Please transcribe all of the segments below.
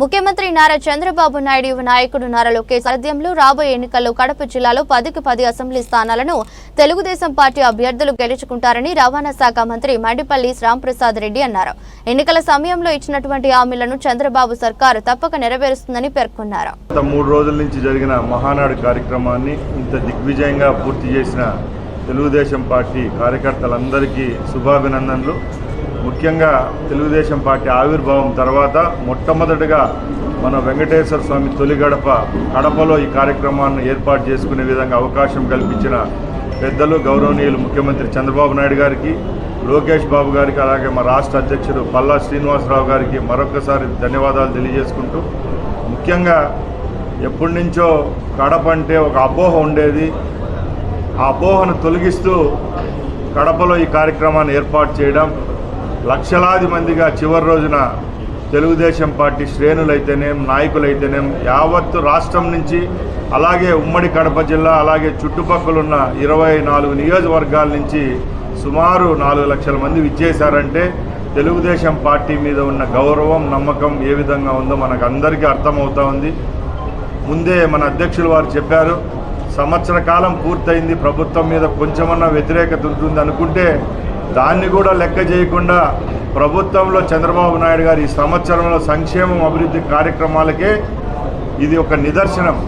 ముఖ్యమంత్రి నారా చంద్రబాబు నాయుడు యువ నాయకుడు నారా లోకేష్ సారథ్యంలో రాబోయే ఎన్నికల్లో కడప జిల్లాలో పదికి పది అసెంబ్లీ స్థానాలను తెలుగుదేశం పార్టీ అభ్యర్థులు గెలుచుకుంటారని రవాణా శాఖ మంత్రి మండిపల్లి శ్యాంప్రసాద్ రెడ్డి అన్నారు. ఎన్నికల సమయంలో ఇచ్చినటువంటి హామీలను చంద్రబాబు సర్కారు తప్పక నెరవేరుస్తుందని పేర్కొన్నారు. గత మూడు రోజుల నుంచి జరిగిన మహానాడు కార్యక్రమాన్ని ఇంత దిగ్విజయంగా పూర్తి చేసిన తెలుగుదేశం పార్టీ కార్యకర్తలందరికీ శుభాభినందనలు. ముఖ్యంగా తెలుగుదేశం పార్టీ ఆవిర్భావం తర్వాత మొట్టమొదటిగా మన వెంకటేశ్వర స్వామి తొలి గడప కడపలో ఈ కార్యక్రమాన్ని ఏర్పాటు చేసుకునే విధంగా అవకాశం కల్పించిన పెద్దలు గౌరవనీయులు ముఖ్యమంత్రి చంద్రబాబు నాయుడు గారికి లోకేష్ బాబు గారికి అలాగే మా రాష్ట్ర అధ్యక్షుడు పల్లా శ్రీనివాసరావు గారికి మరొకసారి ధన్యవాదాలు తెలియజేసుకుంటూ ముఖ్యంగా ఎప్పటి నుంచో కడప అంటే ఒక అపోహ ఉండేది. ఆ అపోహను తొలగిస్తూ కడపలో ఈ కార్యక్రమాన్ని ఏర్పాటు చేయడం లక్షలాది మందిగా చివరి రోజున తెలుగుదేశం పార్టీ శ్రేణులైతేనేం నాయకులైతేనేం యావత్తు రాష్ట్రం నుంచి అలాగే ఉమ్మడి కడప జిల్లా అలాగే చుట్టుపక్కలున్న ఇరవై నాలుగు నియోజకవర్గాల నుంచి సుమారు నాలుగు లక్షల మంది విచ్చేశారంటే తెలుగుదేశం పార్టీ మీద ఉన్న గౌరవం నమ్మకం ఏ విధంగా ఉందో మనకు అందరికీ అర్థమవుతా ఉంది. ముందే మన అధ్యక్షులు వారు చెప్పారు సంవత్సర కాలం పూర్తయింది ప్రభుత్వం మీద కొంచెమన్నా వ్యతిరేకత ఉంటుంది అనుకుంటే దాన్ని కూడా లెక్క చేయకుండా ప్రభుత్వంలో చంద్రబాబు నాయుడు గారు ఈ సంవత్సరంలో సంక్షేమం అభివృద్ధి కార్యక్రమాలకే ఇది ఒక నిదర్శనం.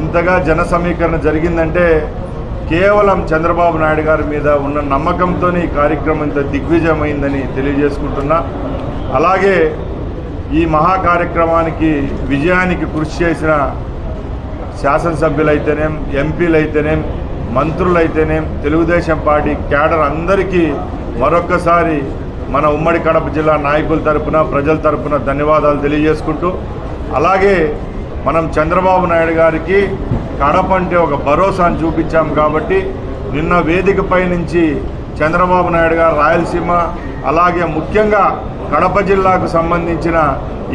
ఇంతగా జన సమీకరణ జరిగిందంటే కేవలం చంద్రబాబు నాయుడు గారి మీద ఉన్న నమ్మకంతో ఈ కార్యక్రమం ఇంత దిగ్విజయమైందని తెలియజేసుకుంటున్నా. అలాగే ఈ మహా కార్యక్రమానికి విజయానికి కృషి చేసిన శాసనసభ్యులైతేనేం ఎంపీలైతేనేం మంత్రులైతేనేం తెలుగుదేశం పార్టీ క్యాడర్ అందరికీ మరొక్కసారి మన ఉమ్మడి కడప జిల్లా నాయకుల తరపున ప్రజల తరపున ధన్యవాదాలు తెలియజేసుకుంటూ అలాగే మనం చంద్రబాబు నాయుడు గారికి కడప అంటే ఒక భరోసాను చూపించాం కాబట్టి నిన్న వేదికపై నుంచి చంద్రబాబు నాయుడు గారు రాయలసీమ అలాగే ముఖ్యంగా కడప జిల్లాకు సంబంధించిన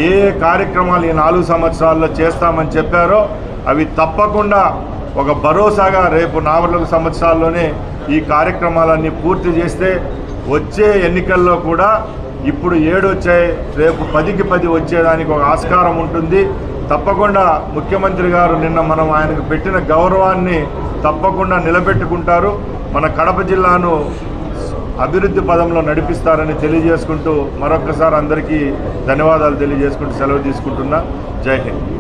ఏ కార్యక్రమాలు ఈ నాలుగు సంవత్సరాల్లో చేస్తామని చెప్పారో అవి తప్పకుండా ఒక భరోసాగా రేపు నాలుగు సంవత్సరాల్లోనే ఈ కార్యక్రమాలన్నీ పూర్తి చేస్తే వచ్చే ఎన్నికల్లో కూడా ఇప్పుడు ఏడు వచ్చాయి రేపు పదికి పది వచ్చేదానికి ఒక ఆస్కారం ఉంటుంది. తప్పకుండా ముఖ్యమంత్రి గారు నిన్న మనం ఆయనకు పెట్టిన గౌరవాన్ని తప్పకుండా నిలబెట్టుకుంటారు. మన కడప జిల్లాను అభివృద్ధి పదంలో నడిపిస్తారని తెలియజేసుకుంటూ మరొకసారి అందరికీ ధన్యవాదాలు తెలియజేసుకుంటూ సెలవు తీసుకుంటున్నా. జై హింద్.